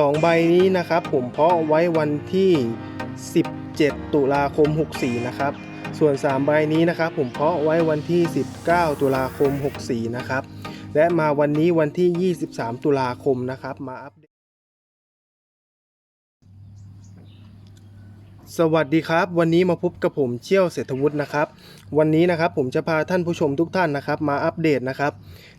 2 ใบนี้นะครับผมเพาะไว้วันที่ 17 ตุลาคม 64 นะครับ ส่วน 3 ใบนี้นะครับผมเพาะไว้วันที่ 19 ตุลาคม 64 นะครับ และมาวันนี้วันที่ 23 ตุลาคมนะครับ มาอัปเดต สวัสดีครับ วันนี้มาพบกับผมเชี่ยวเศรษฐวุฒินะครับ วันนี้นะครับผมจะพาท่านผู้ชมทุกท่านนะครับ มาอัปเดตนะครับ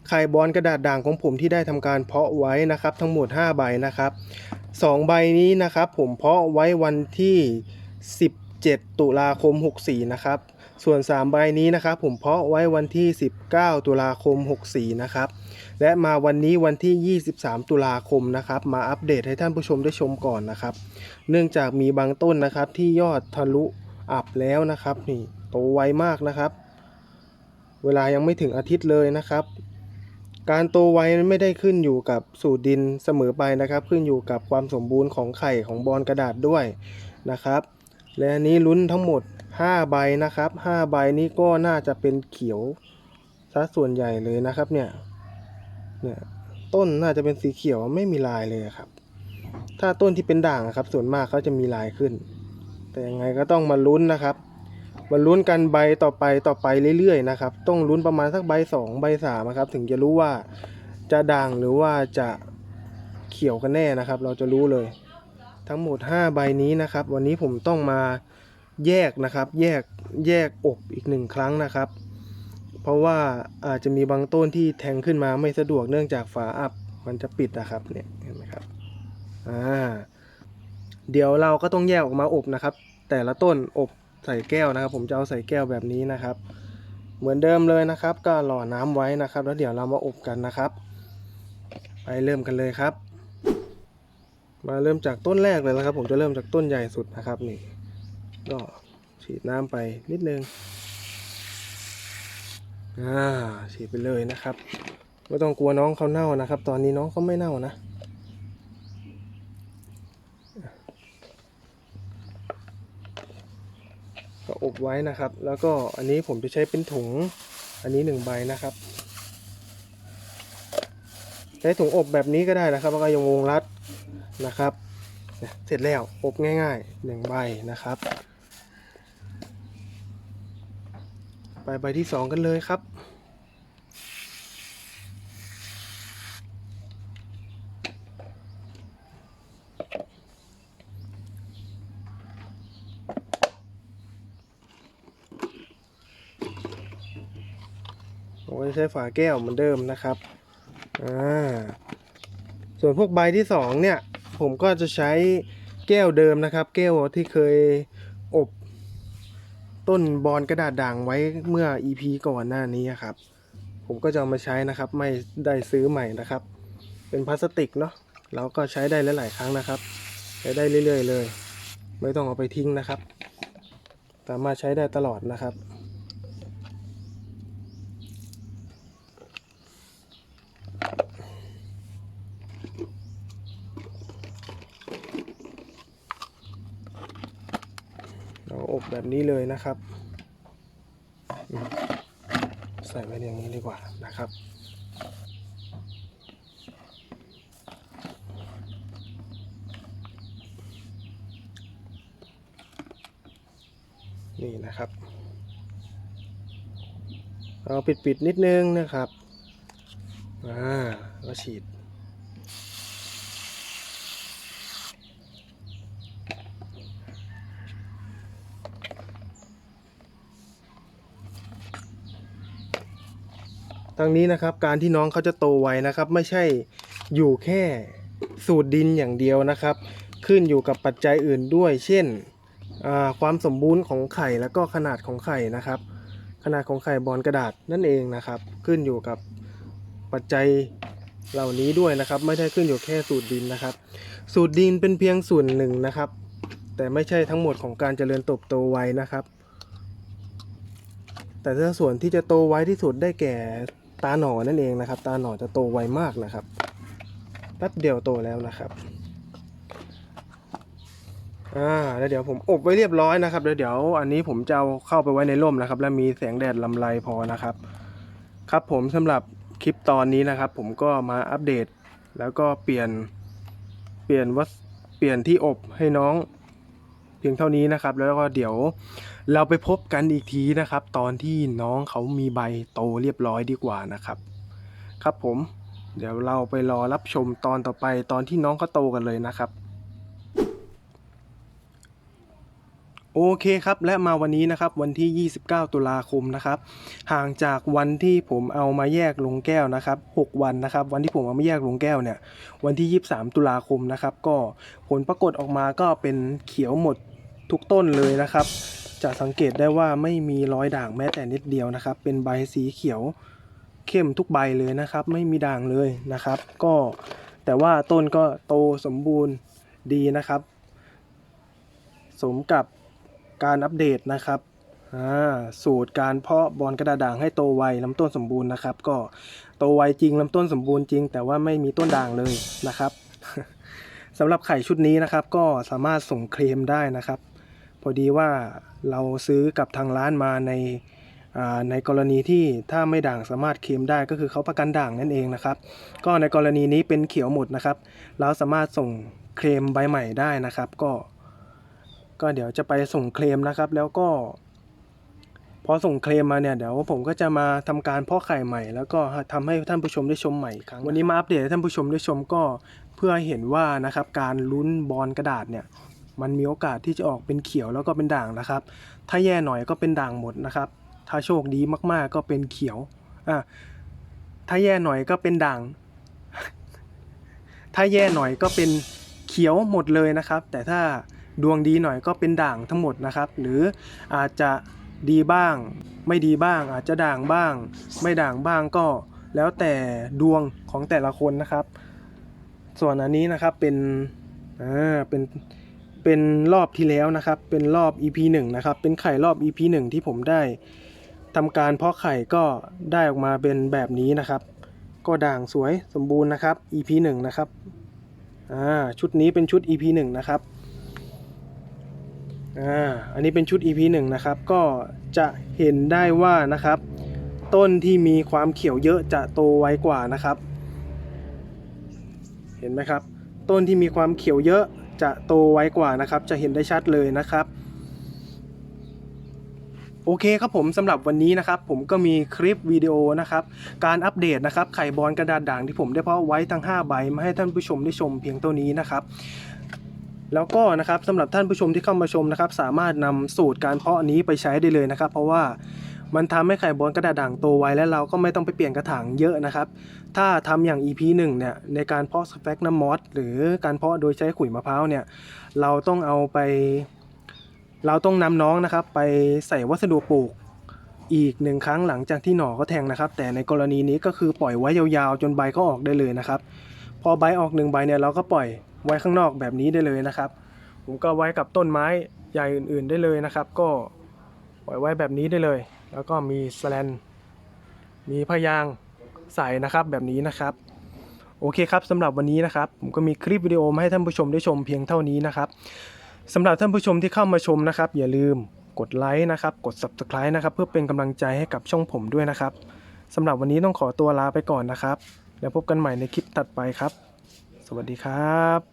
ไข่บอลกระดาษด่างของผมที่ได้ทำการเพาะไว้นะครับทั้งหมด 5 ใบนะครับ 2 ใบนี้นะครับผมเพาะไว้วันที่ 17 ตุลาคม 64 นะครับ ส่วน 3 ใบนี้นะครับ ผมเพาะไว้วันที่ 19 ตุลาคม 64 นะครับ และมาวันนี้วันที่ 23 ตุลาคมนะครับ มาอัปเดตให้ท่านผู้ชมได้ชมก่อนนะครับ เนื่องจากมีบางต้นนะครับที่ยอดทะลุอับแล้วนะครับ นี่โตไวมากนะครับ เวลายังไม่ถึงอาทิตย์เลยนะครับการโตไวมันไม่ได้ขึ้นอยู่กับสูตรดินเสมอไปนะครับ ขึ้นอยู่กับความสมบูรณ์ของไข่ของบอลกระดาษด้วยนะครับ และอันนี้ลุ้นทั้งหมด 5ใบนะครับ5ใบนี้ก็น่าจะเป็นเขียวซะส่วนใหญ่เลยนะครับเนี่ยเนี่ยต้นน่าจะเป็นสีเขียวไม่มีลายเลยครับ ถ้าต้นที่เป็นด่างครับ ส่วนมากเขาจะมีลายขึ้น แต่ยังไงก็ต้องมาลุ้นนะครับมาลุ้นกันใบต่อไปต่อไปเรื่อยๆนะครับ ต้องลุ้นประมาณสักใบสองใบสามนะครับ ถึงจะรู้ว่าจะด่างหรือว่าจะเขียวกันแน่นะครับ เราจะรู้เลย ทั้งหมด 5 ใบนี้นะครับ วันนี้ผมต้องมา แยกนะครับ แยกแยกอบอีกหนึ่งครั้งนะครับ เพราะว่าอาจจะมีบางต้นที่แทงขึ้นมาไม่สะดวกเนื่องจากฝาอับมันจะปิดนะครับเนี่ยเห็นไหมครับอ่าเดี๋ยวเราก็ต้องแยกออกมาอบนะครับ แต่ละต้นอบใส่แก้วนะครับ ผมจะเอาใส่แก้วแบบนี้นะครับ เหมือนเดิมเลยนะครับ ก็หล่อน้ำไว้นะครับ แล้วเดี๋ยวเรามาอบกันนะครับ ไปเริ่มกันเลยครับ มาเริ่มจากต้นแรกเลยนะครับ ผมจะเริ่มจากต้นใหญ่สุดนะครับนี่ ก็ฉีดน้ำไปนิดนึง อ่า ฉีดไปเลยนะครับไม่ต้องกลัวน้องเขาเน่านะครับ ตอนนี้น้องเขาไม่เน่านะ ก็อบไว้นะครับ แล้วก็อันนี้ผมจะใช้เป็นถุง อันนี้หนึ่งใบนะครับ ใช้ถุงอบแบบนี้ก็ได้นะครับแล้วก็ยังวงรัดนะครับเนี่ยเสร็จแล้วอบง่ายๆหนึ่งใบนะครับ ไปใบที่สองกันเลยครับ ผมก็จะใช้ฝาแก้วเหมือนเดิมนะครับ อ่า ส่วนพวกใบที่สองเนี่ย ผมก็จะใช้แก้วเดิมนะครับ แก้วที่เคยอบ ต้นบอลกระดาษด่างไว้เมื่อ EP ก่อนหน้านี้ครับ ผมก็จะเอามาใช้นะครับ ไม่ได้ซื้อใหม่นะครับ เป็นพลาสติกเนาะเราก็ใช้ได้หลาย ๆ ครั้งนะครับใช้ได้เรื่อย ๆ เลย ไม่ต้องเอาไปทิ้งนะครับ สามารถใช้ได้ตลอดนะครับ เราอบ แบบนี้เลยนะครับ ใส่ไว้อย่างนี้ดีกว่านะครับนี่นะครับเราปิดปิดๆนิดนึงนะครับ อ่า แล้วฉีด ทั้งนี้นะครับการที่น้องเขาจะโตไวนะครับ ไม่ใช่อยู่แค่สูตรดินอย่างเดียวนะครับ ขึ้นอยู่กับปัจจัยอื่นด้วย เช่นความสมบูรณ์ของไข่แล้วก็ขนาดของไข่นะครับ ขนาดของไข่บอลกระดาษนั่นเองนะครับ ขึ้นอยู่กับปัจจัยเหล่านี้ด้วยนะครับ ไม่ได้ขึ้นอยู่แค่สูตรดินนะครับ สูตรดินเป็นเพียงส่วนหนึ่งนะครับ แต่ไม่ใช่ทั้งหมดของการเจริญเติบโตไวนะครับ แต่ถ้าส่วนที่จะโตไวที่สุดได้แก่ ตาหนอนั่นเองนะครับ ตาหนอจะโตไวมากนะครับแป๊บเดียวโตแล้วนะครับอ่าแล้วเดี๋ยวผมอบไว้เรียบร้อยนะครับแล้วเดี๋ยวอันนี้ผมจะเอาเข้าไปไว้ในร่มนะครับ และมีแสงแดดลำไรพอนะครับ ครับผมสำหรับคลิปตอนนี้นะครับ ผมก็มาอัปเดต แล้วก็เปลี่ยนเปลี่ยนวัสเปลี่ยนที่อบให้น้อง พียงเท่านี้นะครับ แล้วก็เดี๋ยวเราไปพบกันอีกทีนะครับ ตอนที่น้องเขามีใบโตเรียบร้อยดีกว่านะครับ ครับผม เดี๋ยวเราไปรอรับชมตอนต่อไปตอนที่น้องเขาโตกันเลยนะครับโอเคครับ และมาวันนี้นะครับวันที่ 29 ตุลาคมนะครับ ห่างจากวันที่ผมเอามาแยกลงแก้วนะครับ 6 วันนะครับ วันที่ผมเอามาแยกลงแก้วเนี่ย วันที่ 23 ตุลาคมนะครับ ก็ผลปรากฏออกมาก็เป็นเขียวหมด ทุกต้นเลยนะครับ จะสังเกตได้ว่าไม่มีรอยด่างแม้แต่นิดเดียวนะครับ เป็นใบสีเขียวเข้มทุกใบเลยนะครับ ไม่มีด่างเลยนะครับ ก็แต่ว่าต้นก็โตสมบูรณ์ดีนะครับ สมกับการอัปเดตนะครับสูตรการเพาะบอลกระดาษด่างให้โตไวลำต้นสมบูรณ์นะครับ ก็โตไวจริงลำต้นสมบูรณ์จริง แต่ว่าไม่มีต้นด่างเลยนะครับสำหรับไข่ชุดนี้นะครับ ก็สามารถส่งเคลมได้นะครับ พอดีว่าเราซื้อกับทางร้านมาในในกรณีที่ถ้าไม่ด่างสามารถเคลมได้ก็คือเขาประกันด่างนั่นเองนะครับ ก็ในกรณีนี้เป็นเขียวหมดนะครับ เราสามารถส่งเคลมใบใหม่ได้นะครับ ก็ ก็เดี๋ยวจะไปส่งเคลมนะครับ แล้วก็ พอส่งเคลมมาเนี่ยเดี๋ยวผมก็จะมาทำการพาะไข่ใหม่ แล้วก็ทำให้ท่านผู้ชมได้ชมใหม่ครั้งวันนี้มาอัปเดตให้ท่านผู้ชมได้ชมก็เพื่อเห็นว่านะครับการลุ้นบอลกระดาษเนี่ย มันมีโอกาสที่จะออกเป็นเขียวแล้วก็เป็นด่างนะครับ ถ้าแย่หน่อยก็เป็นด่างหมดนะครับ ถ้าโชคดีมากๆก็เป็นเขียวอะถ้าแย่หน่อยก็เป็นด่าง ถ้าแย่หน่อยก็เป็นเขียวหมดเลยนะครับ แต่ถ้าดวงดีหน่อยก็เป็นด่างทั้งหมดนะครับ หรืออาจจะดีบ้าง ไม่ดีบ้าง อาจจะด่างบ้าง ไม่ด่างบ้างก็แล้วแต่ดวงของแต่ละคนนะครับ ส่วนอันนี้นะครับเป็นอ่าเป็น เป็นรอบที่แล้วนะครับ เป็นรอบ EP 1นะครับ เป็นไข่รอบ EP 1 ที่ผมได้ทำการเพาะไข่ก็ได้ออกมาเป็นแบบนี้นะครับ ก็ด่างสวยสมบูรณ์นะครับ EP 1นะครับอ่าชุดนี้เป็นชุด EP 1นะครับอ่าอันนี้เป็นชุด EP 1นะครับ ก็จะเห็นได้ว่านะครับ ต้นที่มีความเขียวเยอะจะโตไวกว่านะครับ เห็นไหมครับ ต้นที่มีความเขียวเยอะ จะโตไวกว่านะครับ จะเห็นได้ชัดเลยนะครับโอเคครับผมสำหรับวันนี้นะครับ ผมก็มีคลิปวิดีโอนะครับ การอัปเดตนะครับไข่บอลกระดาษด่างที่ผมได้เพาะไว้ทั้ง 5 ใบมาให้ท่านผู้ชมได้ชมเพียงเท่านี้นะครับ แล้วก็นะครับสำหรับท่านผู้ชมที่เข้ามาชมนะครับ สามารถนำสูตรการเพาะนี้ไปใช้ได้เลยนะครับ เพราะว่า มันทำให้ไข่บอลกระดาษด่างโตไวและเราก็ไม่ต้องไปเปลี่ยนกระถางเยอะนะครับ ถ้าทำอย่าง EP 1เนี่ยในการเพาะสเปกน้ำมอสหรือการเพาะโดยใช้ขุยมะพร้าวเนี่ยเราต้องเอาไป เราต้องนำน้องนะครับไปใส่วัสดุปลูกอีกหนึ่งครั้งหลังจากที่หน่อเขาแทงนะครับ แต่ในกรณีนี้ก็คือปล่อยไว้ยาวๆ จนใบก็ออกได้เลยนะครับ พอใบออกหนึ่งใบเนี่ยเราก็ปล่อยไว้ข้างนอกแบบนี้ได้เลยนะครับ ผมก็ไว้กับต้นไม้ใหญ่อื่นๆได้เลยนะครับ ก็ปล่อยไว้แบบนี้ได้เลย แล้วก็มีสแลนมีพยางใส่นะครับแบบนี้นะครับโอเคครับสำหรับวันนี้นะครับผมก็มีคลิปวิดีโอมาให้ท่านผู้ชมได้ชมเพียงเท่านี้นะครับสำหรับท่านผู้ชมที่เข้ามาชมนะครับ อย่าลืมกดไลค์นะครับ กด subscribe นะครับ เพื่อเป็นกำลังใจให้กับช่องผมด้วยนะครับสำหรับวันนี้ต้องขอตัวลาไปก่อนนะครับ แล้วพบกันใหม่ในคลิปถัดไปครับ สวัสดีครับ